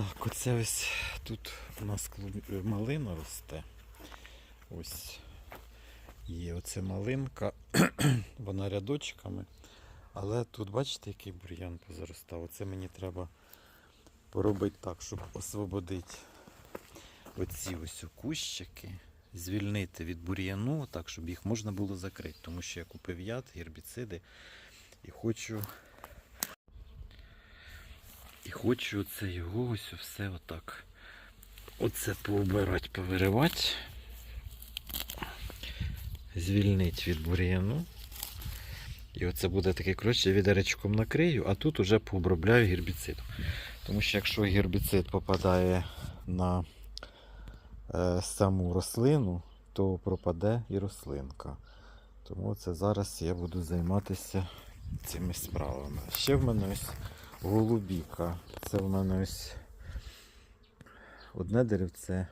Так, оце ось тут у нас клуб- малина росте. Ось є оце малинка, вона рядочками. Але тут бачите, який бур'ян позаростав. Оце мені треба поробити так, щоб освободити оці ось кущики, звільнити від бур'яну, так, щоб їх можна було закрити. Тому що я купив яд, гербіциди і хочу. І хочу це його ось все отак. Оце поубирати, повиривати. Звільнити від бур'яну. І оце буде таке, коротше, відеречком накрию, а тут уже пообробляю гербіцидом. Тому що якщо гербіцид попадає на е, саму рослину, то пропаде і рослинка. Тому це зараз я буду займатися цими справами. Ще в мене ось голубіка. Це в мене ось одне деревце,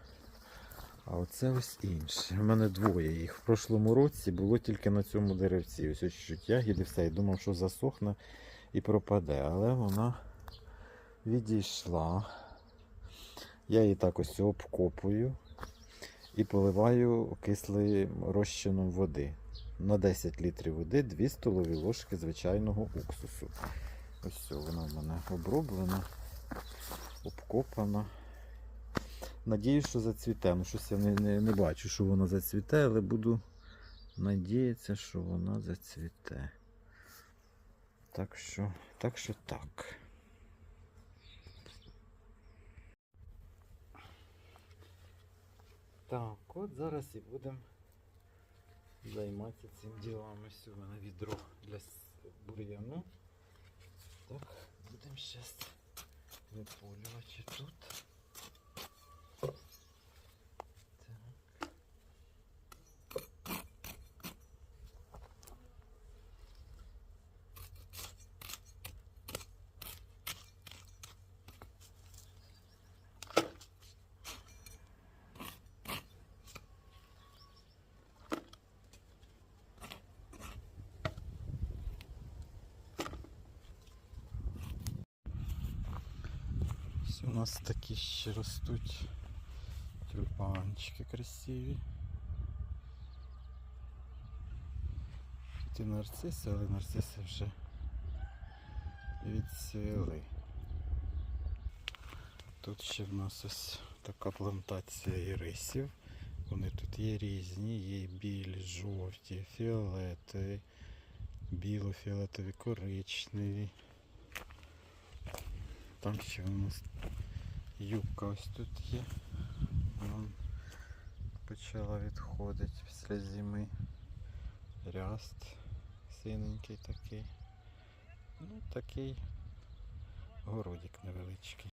а оце ось інше. У мене двоє їх. В прошлому році було тільки на цьому деревці. Ось ось чуть ягіди, все. І думав, що засохне і пропаде. Але вона відійшла. Я її так ось обкопую і поливаю кислим розчином води. На 10 літрів води 2 столові ложки звичайного уксусу. Ось все, вона в мене оброблена, обкопана. Надіюсь, що зацвіте. Ну, щось я не, не, не бачу, що вона зацвіте, але буду надіятися, що вона зацвіте. Так що, так що так. Так, от зараз і будемо займатися цим ділом. Ось у мене відро для бур'яну. Так, будемо зараз випулювати тут. Так. Ось у нас такі ще ростуть тюльпанчики красиві. Тут і нарциси, але нарциси вже відцвіли. Тут ще в нас ось така плантація ірисів. Вони тут є різні, є білі, жовті, фіолетові, біло-фіолетові, коричневі. Там ще у нас юбка ось тут є. Вона почала відходити після зими. Ряст синенький такий. Ну, такий городик невеличкий.